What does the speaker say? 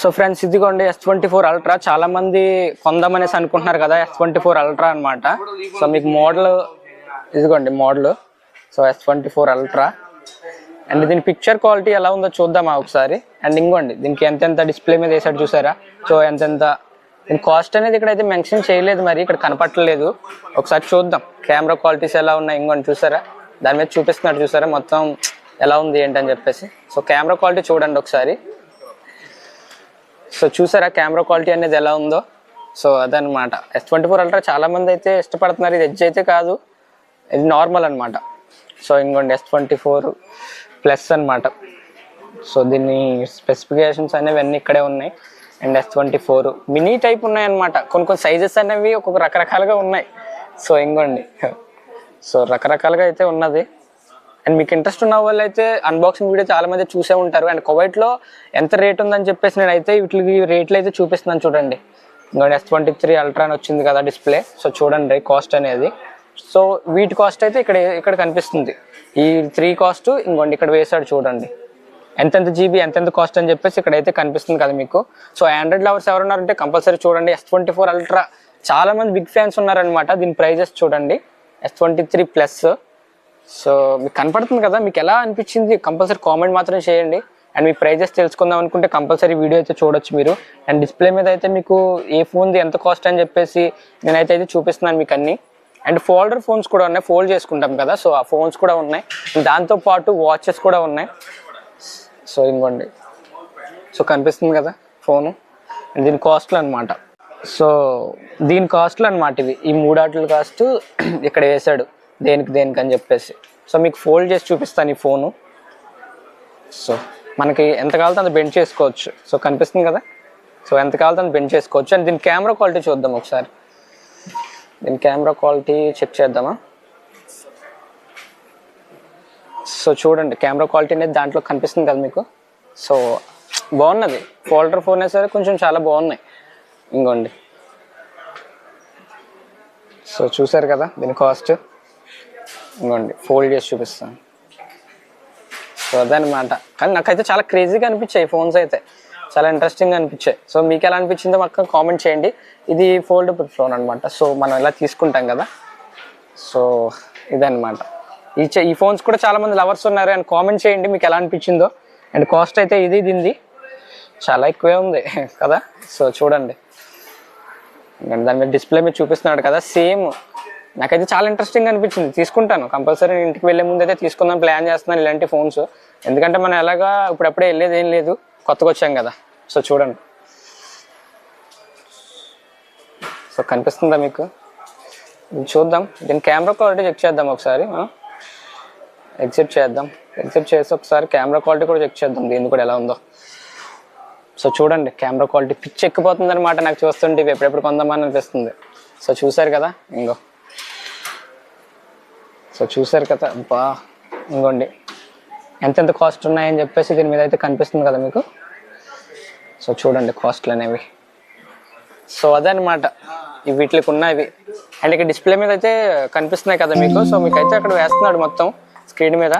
So friends ఇదిగోండి S twenty four ultra చాలా మంది కొందామనేసి అనుకుంటున్నారు కదా ఎస్ ట్వంటీ ఫోర్ అల్ట్రా అనమాట సో మీకు మోడల్ ఇదిగోండి model. So S twenty four ultra and దీని పిక్చర్ క్వాలిటీ ఎలా ఉందో చూద్దామా ఒకసారి. అండ్ ఇంకోండి దీనికి ఎంతెంత డిస్ప్లే మీద వేసాడు చూసారా? సో ఎంతెంత దీని కాస్ట్ అనేది ఇక్కడైతే మెన్షన్ చేయలేదు మరి ఇక్కడ కనపట్టలేదు ఒకసారి చూద్దాం కెమెరా క్వాలిటీస్ ఎలా ఉన్నాయి ఇంకోండి చూసారా? దాని మీద చూపిస్తున్నాడు చూసారా? మొత్తం ఎలా ఉంది ఏంటని చెప్పేసి. సో కెమెరా క్వాలిటీ చూడండి ఒకసారి. సో చూసారా కెమెరా క్వాలిటీ అనేది ఎలా ఉందో? సో అదనమాట ఎస్ ట్వంటీ ఫోర్ అల్ట్రా చాలా మంది అయితే ఇష్టపడుతున్నారు. ఇది ఎడ్జ్ అయితే కాదు. ఇది నార్మల్ అన్నమాట. సో ఇంకోండి ఎస్ ట్వంటీ ఫోర్ ప్లస్ అనమాట సో దీని స్పెసిఫికేషన్స్ అనేవి అన్నీ ఇక్కడే ఉన్నాయి. And S twenty four mini type ఉన్నాయన్నమాట కొన్ని కొన్ని సైజెస్ అనేవి ఒక్కొక్క రకరకాలుగా ఉన్నాయి. సో ఇంకోండి. సో రకరకాలుగా అయితే ఉన్నది. అండ్ మీకు ఇంట్రెస్ట్ ఉన్న వాళ్ళు అయితే అన్బాక్సింగ్ వీడియో చాలా మంది చూసే ఉంటారు. అండ్ కువైట్లో ఎంత రేట్ ఉందని చెప్పేసి నేనైతే వీటికి రేట్లు అయితే చూపిస్తున్నాను చూడండి. ఇంకా ఎస్ ట్వంటీ త్రీ అల్ట్రా అని వచ్చింది కదా డిస్ప్లే సో చూడండి కాస్ట్ అనేది. సో వీటి కాస్ట్ అయితే ఇక్కడ ఇక్కడ కనిపిస్తుంది. ఈ త్రీ కాస్ట్ ఇంకోండి ఇక్కడ వేసాడు చూడండి. ఎంతెంత జీబీ ఎంతెంత కాస్ట్ అని చెప్పేసి ఇక్కడైతే కనిపిస్తుంది కదా మీకు. సో ఆండ్రాయిడ్ లవర్స్ ఎవరున్నారంటే కంపల్సరీ చూడండి. ఎస్ ట్వంటీ ఫోర్ అల్ట్రా చాలా మంది బిగ్ ఫ్యాన్స్ ఉన్నారనమాట దీని ప్రైజెస్ చూడండి. S twenty three plus so మీకు కనపడుతుంది కదా మీకు ఎలా అనిపించింది? కంపల్సరీ కామెంట్ మాత్రం చేయండి. అండ్ మీ ప్రైజెస్ తెలుసుకుందాం అనుకుంటే కంపల్సరీ వీడియో అయితే చూడొచ్చు మీరు. అండ్ డిస్ప్లే మీద అయితే మీకు ఏ ఫోన్ది ఎంత కాస్ట్ అని చెప్పేసి నేనైతే అయితే చూపిస్తున్నాను మీకు అన్ని. అండ్ ఫోల్డర్ ఫోన్స్ కూడా ఉన్నాయి. ఫోల్డ్ చేసుకుంటాం కదా సో ఆ ఫోన్స్ కూడా ఉన్నాయి. దాంతో పాటు వాచెస్ కూడా ఉన్నాయి. సో ఇంకోండి సో కనిపిస్తుంది కదా ఫోను. అండ్ దీని కాస్ట్లు అనమాట సో దీని కాస్ట్లు అనమాట ఇవి. ఈ మూడాటల కాస్ట్ ఇక్కడ వేసాడు దేనికి దేనికి అని చెప్పేసి. సో మీకు ఫోల్డ్ చేసి చూపిస్తాను ఈ ఫోను. సో మనకి ఎంత కావాలంటే అంత బెండ్ చేసుకోవచ్చు. సో కనిపిస్తుంది కదా? సో ఎంత కావాలంటే అంత బెండ్ చేసుకోవచ్చు. అండ్ దీని కెమెరా క్వాలిటీ చూద్దాం ఒకసారి. దీని కెమెరా క్వాలిటీ చెక్ చేద్దామా? సో చూడండి. కెమెరా క్వాలిటీ అనేది దాంట్లో కనిపిస్తుంది కదా మీకు? సో బాగున్నది. ఫోల్డర్ ఫోన్ అయినా సరే కొంచెం చాలా బాగున్నాయి. ఇంకోండి. సో చూసారు కదా దీని కాస్ట్? ఇంకోండి ఫోల్డ్ చేసి చూపిస్తాను. సో అదనమాట కానీ నాకైతే చాలా క్రేజీగా అనిపించాయి ఫోన్స్ అయితే. చాలా ఇంట్రెస్టింగ్ అనిపించాయి. సో మీకు ఎలా అనిపించిందో మాకు కామెంట్ చేయండి. ఇది ఫోల్డబుల్ ఫోన్ అనమాట సో మనం ఇలా తీసుకుంటాం కదా. సో ఇదనమాట ఈ ఈ ఫోన్స్ కూడా చాలా మంది లవర్స్ ఉన్నారు అండ్ కామెంట్ చేయండి మీకు ఎలా అనిపించిందో. అండ్ కాస్ట్ అయితే ఇది దింది చాలా ఎక్కువే ఉంది కదా. సో చూడండి. దాని మీద డిస్ప్లే మీద చూపిస్తున్నాడు కదా. సేమ్ నాకైతే చాలా ఇంట్రెస్టింగ్ అనిపించింది. తీసుకుంటాను. కంపల్సరీ ఇంటికి వెళ్ళే ముందు అయితే తీసుకుందాం ప్లాన్ చేస్తున్నాను ఇలాంటి ఫోన్స్. ఎందుకంటే మనం ఎలాగా ఇప్పుడప్పుడే వెళ్ళేది ఏం లేదు. కొత్తగా వచ్చాం కదా. సో చూడండి. సో కనిపిస్తుందా మీకు? చూద్దాం. దీని కెమెరా క్వాలిటీ చెక్ చేద్దాం ఒకసారి. ఎగ్జిట్ చేద్దాం. ఎగ్జిట్ చేసి ఒకసారి కెమెరా క్వాలిటీ కూడా చెక్ చేద్దాం. దీన్ని కూడా ఎలా ఉందో. సో చూడండి కెమెరా క్వాలిటీ పిచ్ ఎక్కిపోతుంది అనమాట నాకు చూస్తుంటే. ఇవి ఎప్పుడెప్పుడు కొందామని అనిపిస్తుంది. సో చూసారు కదా? ఇంకో సో చూసారు కదా బా ఇంకోండి ఎంతెంత కాస్ట్ ఉన్నాయని చెప్పేసి దీని మీద అయితే కనిపిస్తుంది కదా మీకు. సో చూడండి కాస్ట్లు అనేవి. సో అదనమాట ఇవి వీటికి ఉన్నవి. అండ్ ఇక్కడ డిస్ప్లే మీద అయితే కనిపిస్తున్నాయి కదా మీకు. సో మీకు అయితే అక్కడ వేస్తున్నాడు మొత్తం స్క్రీన్ మీద.